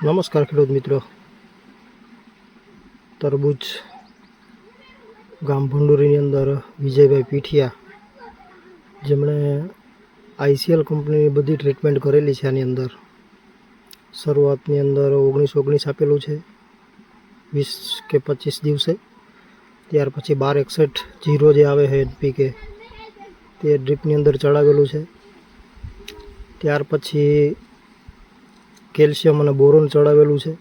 નમસ્કાર ખેડૂત મિત્રો. તરબૂચ ગામ ભંડોરીની અંદર વિજયભાઈ પીઠિયા, જેમણે આઈસીએલ કંપનીની બધી ટ્રીટમેન્ટ કરેલી છે આની અંદર. શરૂઆતની અંદર ઓગણીસ ઓગણીસ આપેલું છે, વીસ કે પચીસ દિવસે. ત્યાર પછી બાર એકસઠ જીરો જે આવે છે એનપીકે, તે ડ્રીપની અંદર ચડાવેલું છે. ત્યાર પછી કેલ્શિયમ અને બોરોન ચડાવેલું છે.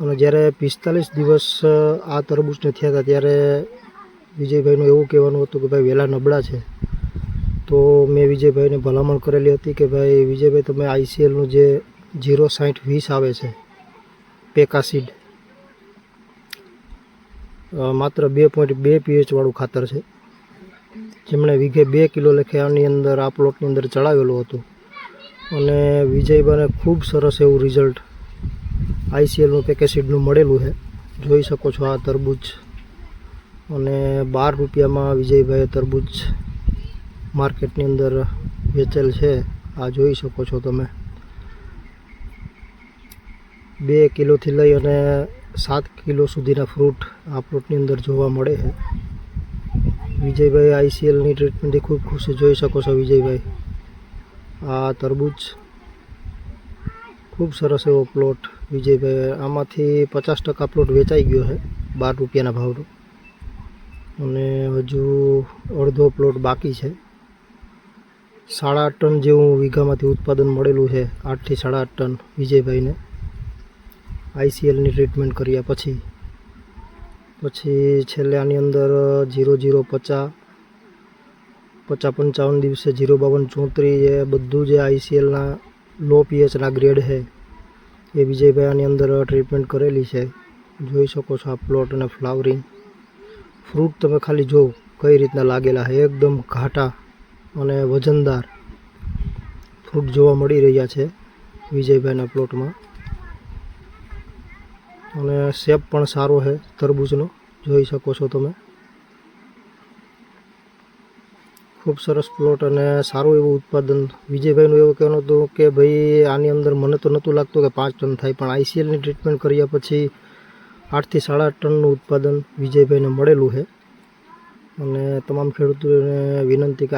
અને જ્યારે પિસ્તાલીસ દિવસ આ તરબૂચ થયા હતા, ત્યારે વિજયભાઈનું એવું કહેવાનું હતું કે, ભાઈ વહેલા નબળા છે. તો મેં વિજયભાઈને ભલામણ કરેલી હતી કે, ભાઈ, વિજયભાઈ, તમે આઈસીએલનું જે જીરો સાઠ વીસ આવે છે પેકાસીડ માત્ર બે પોઈન્ટ બે પીએચવાળું ખાતર છે, જેમણે વીઘે બે કિલો લખે આની અંદર, આ પ્લોટની અંદર ચડાવેલું હતું. અને વિજયભાઈને ખૂબ સરસ એવું રિઝલ્ટ આઈસીએલનું પેકેસીડનું મળેલું છે. જોઈ શકો છો આ તરબૂચ. અને બાર રૂપિયામાં વિજયભાઈએ તરબૂચ માર્કેટની અંદર વેચેલ છે. આ જોઈ શકો છો તમે. બે કિલોથી લઈ અને સાત કિલો સુધીના ફ્રૂટ આ પ્લોટની અંદર જોવા મળે છે. વિજયભાઈ આઈસીએલની ટ્રીટમેન્ટથી ખૂબ ખુશી જોઈ શકો છો વિજયભાઈ. આ તરબૂચ ખૂબ સરસ એવો પ્લોટ વિજયભાઈ આમાંથી પચાસ ટકા પ્લોટ વેચાઈ ગયો છે, બાર રૂપિયાના ભાવનો. અને હજુ અડધો પ્લોટ બાકી છે. સાડા આઠ ટન જેવું વીઘામાંથી ઉત્પાદન મળેલું છે, આઠથી સાડા આઠ ટન વિજયભાઈને. આઈસીએલની ટ્રીટમેન્ટ કર્યા પછી. પછી છેલ્લે આની અંદર જીરો જીરો પચાસ પચાસ પંચાવન દિવસે જીરો બાવન ચોત્રીસ એ બધું જે આઈસીએલના લો પીએચના ગ્રેડ છે. એ વિજયભાઈ આની અંદર ટ્રીટમેન્ટ કરેલી છે. જોઈ શકો છો આ પ્લોટ અને ફ્લાવરિંગ. ફ્રૂટ તમે ખાલી જો કઈ રીતના લાગેલા છે. એકદમ ઘાટા અને વજનદાર ફ્રૂટ જોવા મળી રહ્યા છે વિજયભાઈના પ્લોટમાં. અને શેપ પણ સારો છે તરબૂચનો. જોઈ શકો છો તમે. ખૂબ સરસ પ્લોટ અને સારું એવું ઉત્પાદન. વિજયભાઈનું એવું કહેવાનું હતું કે ભાઈ, આની અંદર મને તો નહોતું લાગતું કે પાંચ ટન થાય, પણ આઈસીએલની ટ્રીટમેન્ટ કર્યા પછી આઠથી સાડા ટનનું ઉત્પાદન વિજયભાઈને મળેલું છે. અને તમામ ખેડૂતોને વિનંતી કે